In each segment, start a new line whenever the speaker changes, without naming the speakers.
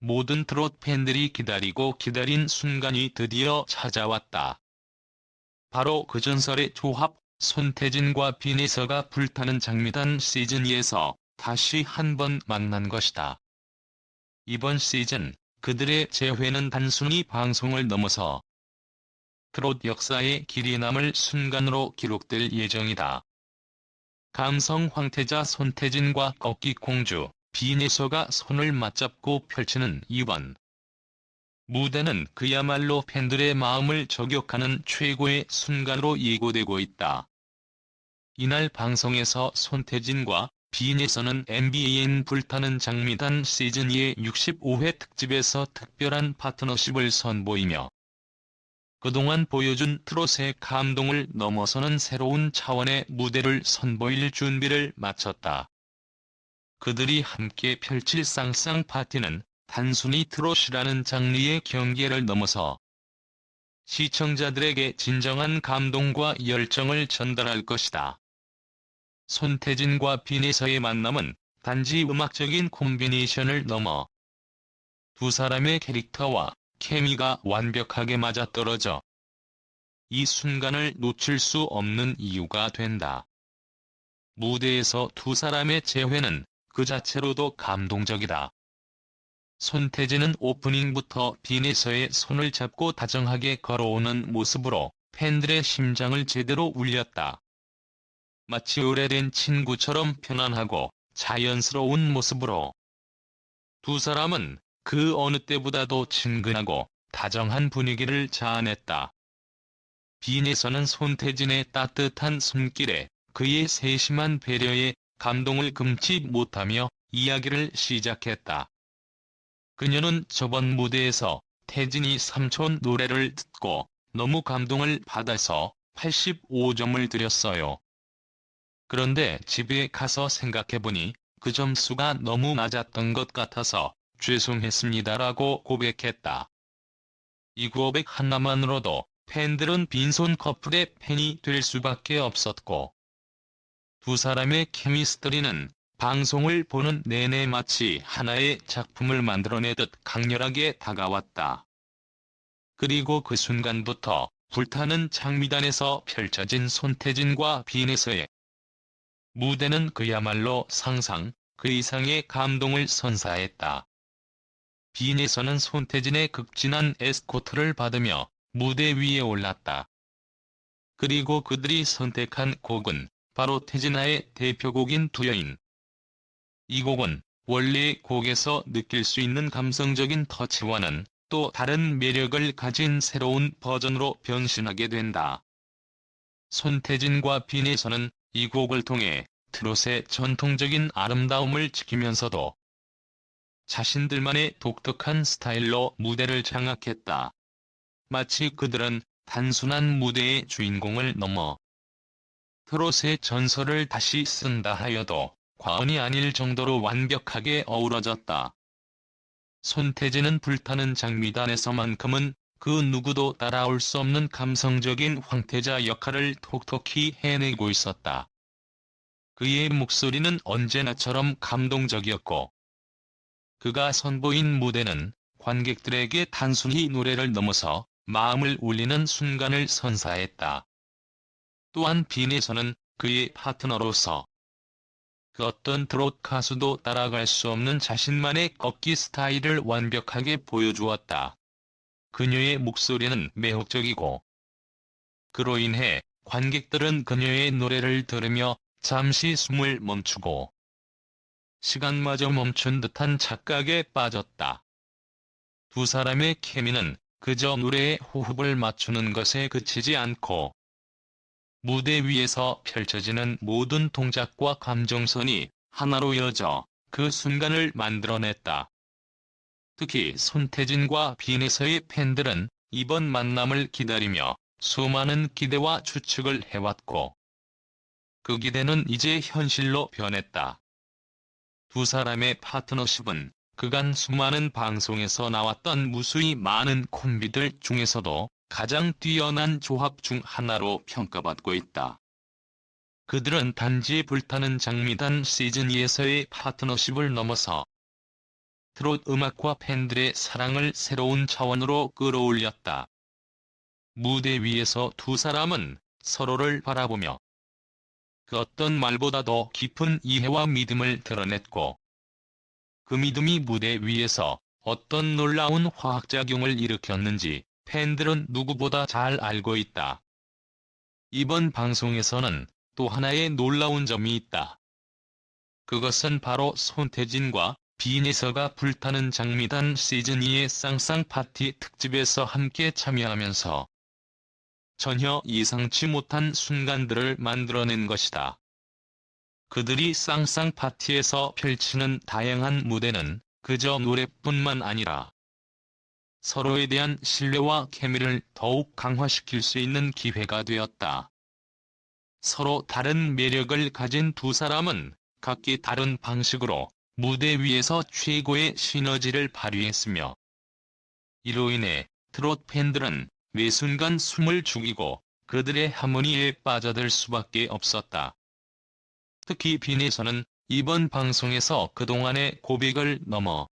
모든 트롯 팬들이 기다리고 기다린 순간이 드디어 찾아왔다. 바로 그 전설의 조합, 손태진과 빈에서가 불타는 장미단 시즌 2에서 다시 한 번 만난 것이다. 이번 시즌, 그들의 재회는 단순히 방송을 넘어서 트롯 역사에 길이 남을 순간으로 기록될 예정이다. 감성 황태자 손태진과 꺾기 공주, 빈에서가 손을 맞잡고 펼치는 이번 무대는 그야말로 팬들의 마음을 저격하는 최고의 순간으로 예고되고 있다. 이날 방송에서 손태진과 빈에서는 MBN 불타는 장미단 시즌2의 65회 특집에서 특별한 파트너십을 선보이며 그동안 보여준 트롯의 감동을 넘어서는 새로운 차원의 무대를 선보일 준비를 마쳤다. 그들이 함께 펼칠 쌍쌍 파티는 단순히 트롯이라는 장르의 경계를 넘어서 시청자들에게 진정한 감동과 열정을 전달할 것이다. 손태진과 빈에서의 만남은 단지 음악적인 콤비네이션을 넘어 두 사람의 캐릭터와 케미가 완벽하게 맞아떨어져 이 순간을 놓칠 수 없는 이유가 된다. 무대에서 두 사람의 재회는 그 자체로도 감동적이다. 손태진은 오프닝부터 빈에서의 손을 잡고 다정하게 걸어오는 모습으로 팬들의 심장을 제대로 울렸다. 마치 오래된 친구처럼 편안하고 자연스러운 모습으로 두 사람은 그 어느 때보다도 친근하고 다정한 분위기를 자아냈다. 빈에서는 손태진의 따뜻한 손길에 그의 세심한 배려에 감동을 금치 못하며 이야기를 시작했다. 그녀는 저번 무대에서 태진이 삼촌 노래를 듣고 너무 감동을 받아서 85점을 드렸어요. 그런데 집에 가서 생각해보니 그 점수가 너무 낮았던 것 같아서 죄송했습니다라고 고백했다. 이 고백 하나만으로도 팬들은 빈손 커플의 팬이 될 수밖에 없었고 두 사람의 케미스트리는 방송을 보는 내내 마치 하나의 작품을 만들어내듯 강렬하게 다가왔다. 그리고 그 순간부터 불타는 장미단에서 펼쳐진 손태진과 빈에서의 무대는 그야말로 상상, 그 이상의 감동을 선사했다. 빈에서는 손태진의 극진한 에스코트를 받으며 무대 위에 올랐다. 그리고 그들이 선택한 곡은 바로 태진아의 대표곡인 두 여인. 이 곡은 원래 곡에서 느낄 수 있는 감성적인 터치와는 또 다른 매력을 가진 새로운 버전으로 변신하게 된다. 손태진과 빈에서는 이 곡을 통해 트롯의 전통적인 아름다움을 지키면서도 자신들만의 독특한 스타일로 무대를 장악했다. 마치 그들은 단순한 무대의 주인공을 넘어 트롯의 전설을 다시 쓴다 하여도 과언이 아닐 정도로 완벽하게 어우러졌다. 손태진은 불타는 장미단에서만큼은 그 누구도 따라올 수 없는 감성적인 황태자 역할을 톡톡히 해내고 있었다. 그의 목소리는 언제나처럼 감동적이었고 그가 선보인 무대는 관객들에게 단순히 노래를 넘어서 마음을 울리는 순간을 선사했다. 또한 빈에서는 그의 파트너로서 그 어떤 트롯 가수도 따라갈 수 없는 자신만의 걷기 스타일을 완벽하게 보여주었다. 그녀의 목소리는 매혹적이고 그로 인해 관객들은 그녀의 노래를 들으며 잠시 숨을 멈추고 시간마저 멈춘 듯한 착각에 빠졌다. 두 사람의 케미는 그저 노래에 호흡을 맞추는 것에 그치지 않고 무대 위에서 펼쳐지는 모든 동작과 감정선이 하나로 이어져 그 순간을 만들어냈다. 특히 손태진과 빈에서의 팬들은 이번 만남을 기다리며 수많은 기대와 추측을 해왔고 그 기대는 이제 현실로 변했다. 두 사람의 파트너십은 그간 수많은 방송에서 나왔던 무수히 많은 콤비들 중에서도 가장 뛰어난 조합 중 하나로 평가받고 있다. 그들은 단지 불타는 장미단 시즌2에서의 파트너십을 넘어서 트롯 음악과 팬들의 사랑을 새로운 차원으로 끌어올렸다. 무대 위에서 두 사람은 서로를 바라보며 그 어떤 말보다도 깊은 이해와 믿음을 드러냈고 그 믿음이 무대 위에서 어떤 놀라운 화학작용을 일으켰는지 팬들은 누구보다 잘 알고 있다. 이번 방송에서는 또 하나의 놀라운 점이 있다. 그것은 바로 손태진과 빈에서가 불타는 장미단 시즌2의 쌍쌍 파티 특집에서 함께 참여하면서 전혀 예상치 못한 순간들을 만들어낸 것이다. 그들이 쌍쌍 파티에서 펼치는 다양한 무대는 그저 노래뿐만 아니라 서로에 대한 신뢰와 케미를 더욱 강화시킬 수 있는 기회가 되었다. 서로 다른 매력을 가진 두 사람은 각기 다른 방식으로 무대 위에서 최고의 시너지를 발휘했으며 이로 인해 트롯 팬들은 매 순간 숨을 죽이고 그들의 하모니에 빠져들 수밖에 없었다. 특히 빈에서는 이번 방송에서 그동안의 고백을 넘어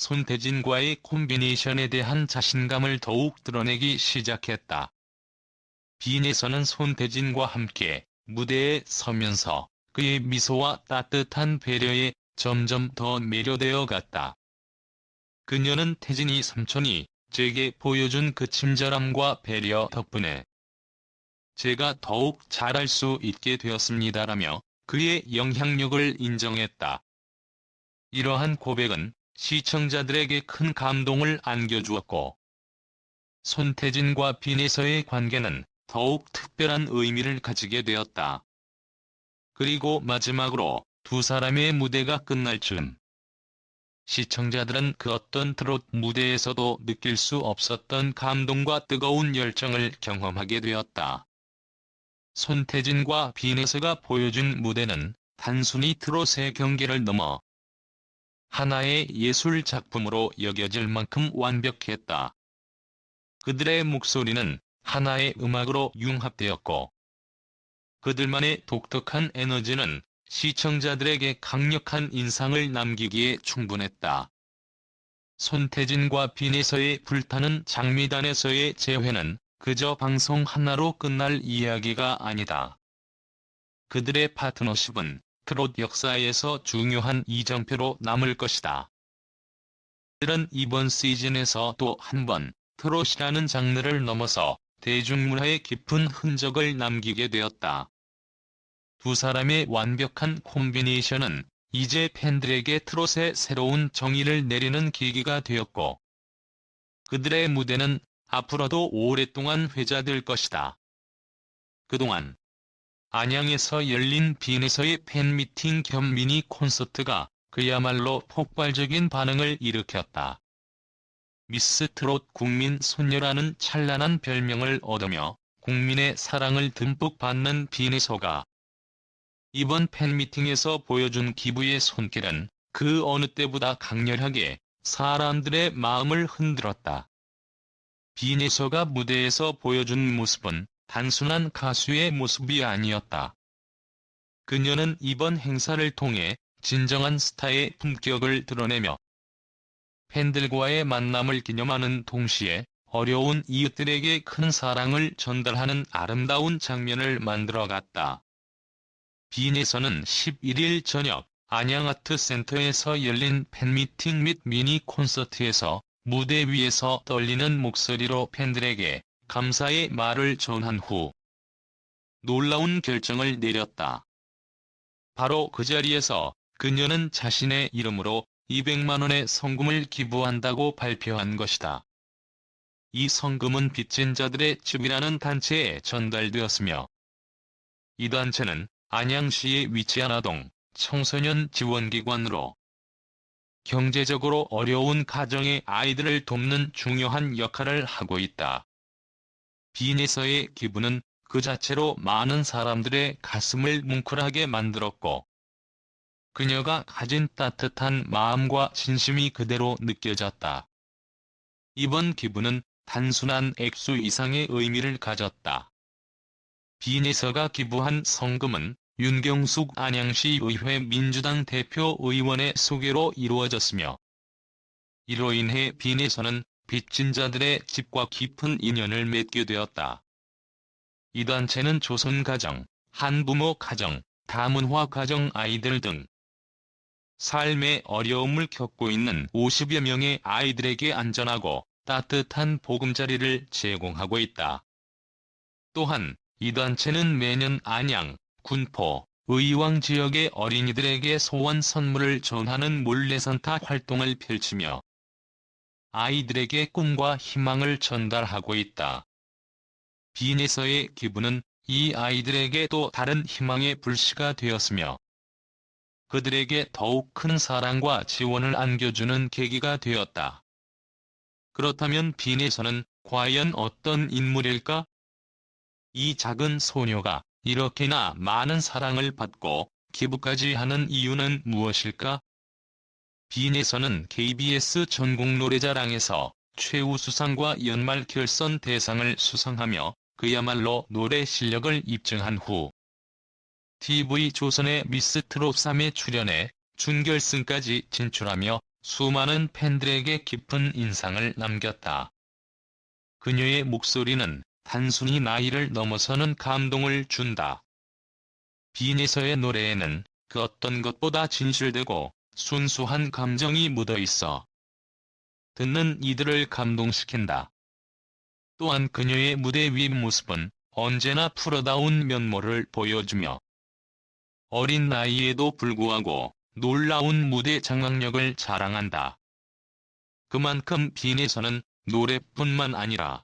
손태진과의 콤비네이션에 대한 자신감을 더욱 드러내기 시작했다. 빈에서는 손태진과 함께 무대에 서면서 그의 미소와 따뜻한 배려에 점점 더 매료되어 갔다. 그녀는 태진이 삼촌이 제게 보여준 그 친절함과 배려 덕분에 제가 더욱 잘할 수 있게 되었습니다라며 그의 영향력을 인정했다. 이러한 고백은 시청자들에게 큰 감동을 안겨주었고 손태진과 빈에서의 관계는 더욱 특별한 의미를 가지게 되었다. 그리고 마지막으로 두 사람의 무대가 끝날 즈음 시청자들은 그 어떤 트롯 무대에서도 느낄 수 없었던 감동과 뜨거운 열정을 경험하게 되었다. 손태진과 빈에서가 보여준 무대는 단순히 트롯의 경계를 넘어 하나의 예술 작품으로 여겨질 만큼 완벽했다. 그들의 목소리는 하나의 음악으로 융합되었고 그들만의 독특한 에너지는 시청자들에게 강력한 인상을 남기기에 충분했다. 손태진과 빈에서의 불타는 장미단에서의 재회는 그저 방송 하나로 끝날 이야기가 아니다. 그들의 파트너십은 트롯 역사에서 중요한 이정표로 남을 것이다. 그들은 이번 시즌에서 또 한 번 트롯이라는 장르를 넘어서 대중문화에 깊은 흔적을 남기게 되었다. 두 사람의 완벽한 콤비네이션은 이제 팬들에게 트롯의 새로운 정의를 내리는 계기가 되었고 그들의 무대는 앞으로도 오랫동안 회자될 것이다. 그동안 안양에서 열린 빈에서의 팬미팅 겸 미니 콘서트가 그야말로 폭발적인 반응을 일으켰다. 미스 트롯 국민 손녀라는 찬란한 별명을 얻으며 국민의 사랑을 듬뿍 받는 빈에서가 이번 팬미팅에서 보여준 기부의 손길은 그 어느 때보다 강렬하게 사람들의 마음을 흔들었다. 빈에서가 무대에서 보여준 모습은 단순한 가수의 모습이 아니었다. 그녀는 이번 행사를 통해 진정한 스타의 품격을 드러내며 팬들과의 만남을 기념하는 동시에 어려운 이웃들에게 큰 사랑을 전달하는 아름다운 장면을 만들어갔다. 빈에서는 11일 저녁 안양아트센터에서 열린 팬미팅 및 미니 콘서트에서 무대 위에서 떨리는 목소리로 팬들에게 감사의 말을 전한 후 놀라운 결정을 내렸다. 바로 그 자리에서 그녀는 자신의 이름으로 200만원의 성금을 기부한다고 발표한 것이다. 이 성금은 빚진 자들의 집이라는 단체에 전달되었으며 이 단체는 안양시에 위치한 아동 청소년 지원기관으로 경제적으로 어려운 가정의 아이들을 돕는 중요한 역할을 하고 있다. 빈에서의 기부는 그 자체로 많은 사람들의 가슴을 뭉클하게 만들었고 그녀가 가진 따뜻한 마음과 진심이 그대로 느껴졌다. 이번 기부는 단순한 액수 이상의 의미를 가졌다. 빈에서가 기부한 성금은 윤경숙 안양시 의회 민주당 대표 의원의 소개로 이루어졌으며 이로 인해 빈에서는 빚진 자들의 집과 깊은 인연을 맺게 되었다. 이 단체는 조선 가정, 한부모 가정, 다문화 가정 아이들 등 삶의 어려움을 겪고 있는 50여 명의 아이들에게 안전하고 따뜻한 보금자리를 제공하고 있다. 또한 이 단체는 매년 안양, 군포, 의왕 지역의 어린이들에게 소원 선물을 전하는 몰래선타 활동을 펼치며 아이들에게 꿈과 희망을 전달하고 있다. 빈에서의 기부는 이 아이들에게 또 다른 희망의 불씨가 되었으며 그들에게 더욱 큰 사랑과 지원을 안겨주는 계기가 되었다. 그렇다면 빈에서는 과연 어떤 인물일까? 이 작은 소녀가 이렇게나 많은 사랑을 받고 기부까지 하는 이유는 무엇일까? 빈에서는 KBS 전국 노래자랑에서 최우 수상과 연말 결선 대상을 수상하며 그야말로 노래 실력을 입증한 후 TV조선의 미스트롯 3에 출연해 준결승까지 진출하며 수많은 팬들에게 깊은 인상을 남겼다. 그녀의 목소리는 단순히 나이를 넘어서는 감동을 준다. 빈에서의 노래에는 그 어떤 것보다 진실되고 순수한 감정이 묻어 있어 듣는 이들을 감동시킨다. 또한 그녀의 무대 위 모습은 언제나 프로다운 면모를 보여주며 어린 나이에도 불구하고 놀라운 무대 장악력을 자랑한다. 그만큼 빈에서는 노래뿐만 아니라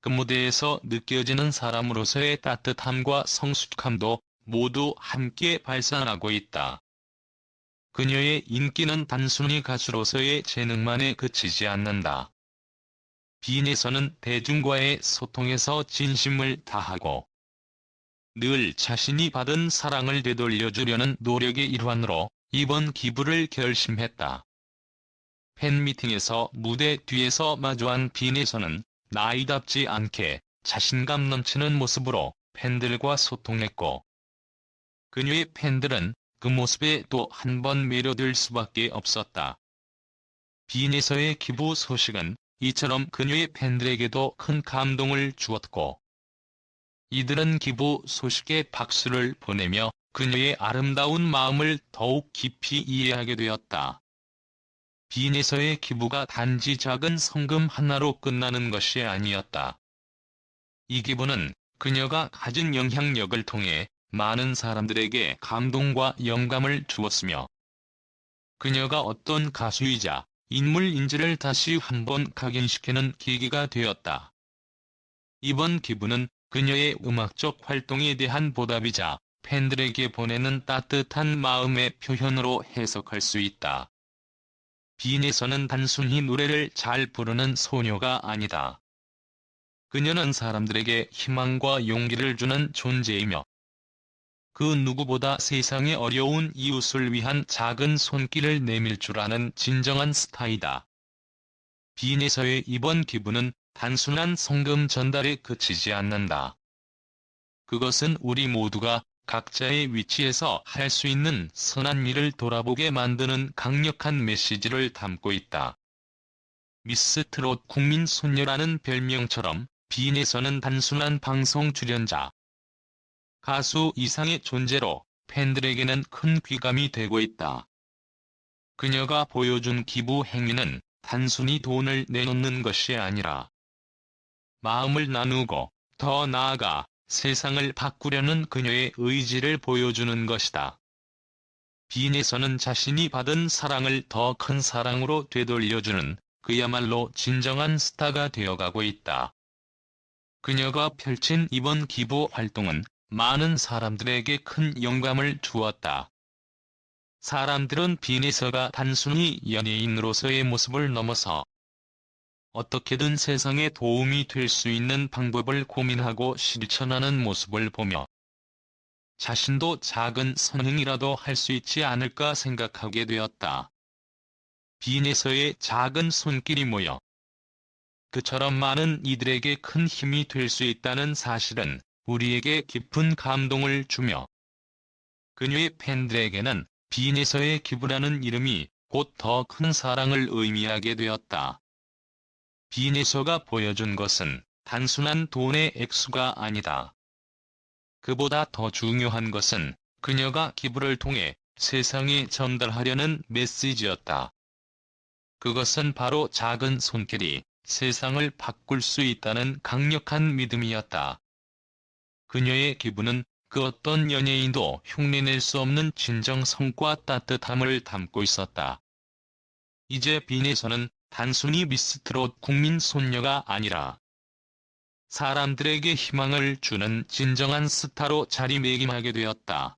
그 무대에서 느껴지는 사람으로서의 따뜻함과 성숙함도 모두 함께 발산하고 있다. 그녀의 인기는 단순히 가수로서의 재능만에 그치지 않는다. 빈에서는 대중과의 소통에서 진심을 다하고 늘 자신이 받은 사랑을 되돌려주려는 노력의 일환으로 이번 기부를 결심했다. 팬미팅에서 무대 뒤에서 마주한 빈에서는 나이답지 않게 자신감 넘치는 모습으로 팬들과 소통했고 그녀의 팬들은 그 모습에 또 한 번 매료될 수밖에 없었다. 빈에서의 기부 소식은 이처럼 그녀의 팬들에게도 큰 감동을 주었고 이들은 기부 소식에 박수를 보내며 그녀의 아름다운 마음을 더욱 깊이 이해하게 되었다. 빈에서의 기부가 단지 작은 성금 하나로 끝나는 것이 아니었다. 이 기부는 그녀가 가진 영향력을 통해 많은 사람들에게 감동과 영감을 주었으며 그녀가 어떤 가수이자 인물인지를 다시 한번 각인시키는 계기가 되었다. 이번 기부는 그녀의 음악적 활동에 대한 보답이자 팬들에게 보내는 따뜻한 마음의 표현으로 해석할 수 있다. 빈에서는 단순히 노래를 잘 부르는 소녀가 아니다. 그녀는 사람들에게 희망과 용기를 주는 존재이며 그 누구보다 세상의 어려운 이웃을 위한 작은 손길을 내밀 줄 아는 진정한 스타이다. 빈에서의 이번 기부는 단순한 성금 전달에 그치지 않는다. 그것은 우리 모두가 각자의 위치에서 할 수 있는 선한 일을 돌아보게 만드는 강력한 메시지를 담고 있다. 미스 트롯 국민 손녀라는 별명처럼 빈에서는 단순한 방송 출연자, 가수 이상의 존재로 팬들에게는 큰 귀감이 되고 있다. 그녀가 보여준 기부 행위는 단순히 돈을 내놓는 것이 아니라 마음을 나누고 더 나아가 세상을 바꾸려는 그녀의 의지를 보여주는 것이다. 빈에서는 자신이 받은 사랑을 더 큰 사랑으로 되돌려주는 그야말로 진정한 스타가 되어가고 있다. 그녀가 펼친 이번 기부 활동은 많은 사람들에게 큰 영감을 주었다. 사람들은 빈에서가 단순히 연예인으로서의 모습을 넘어서 어떻게든 세상에 도움이 될 수 있는 방법을 고민하고 실천하는 모습을 보며 자신도 작은 선행이라도 할 수 있지 않을까 생각하게 되었다. 빈에서의 작은 손길이 모여 그처럼 많은 이들에게 큰 힘이 될 수 있다는 사실은 우리에게 깊은 감동을 주며 그녀의 팬들에게는 빈에서의 기부라는 이름이 곧 더 큰 사랑을 의미하게 되었다. 빈에서가 보여준 것은 단순한 돈의 액수가 아니다. 그보다 더 중요한 것은 그녀가 기부를 통해 세상에 전달하려는 메시지였다. 그것은 바로 작은 손길이 세상을 바꿀 수 있다는 강력한 믿음이었다. 그녀의 기부는 그 어떤 연예인도 흉내낼 수 없는 진정성과 따뜻함을 담고 있었다. 이제 빈에서는 단순히 미스트롯 국민 손녀가 아니라 사람들에게 희망을 주는 진정한 스타로 자리매김하게 되었다.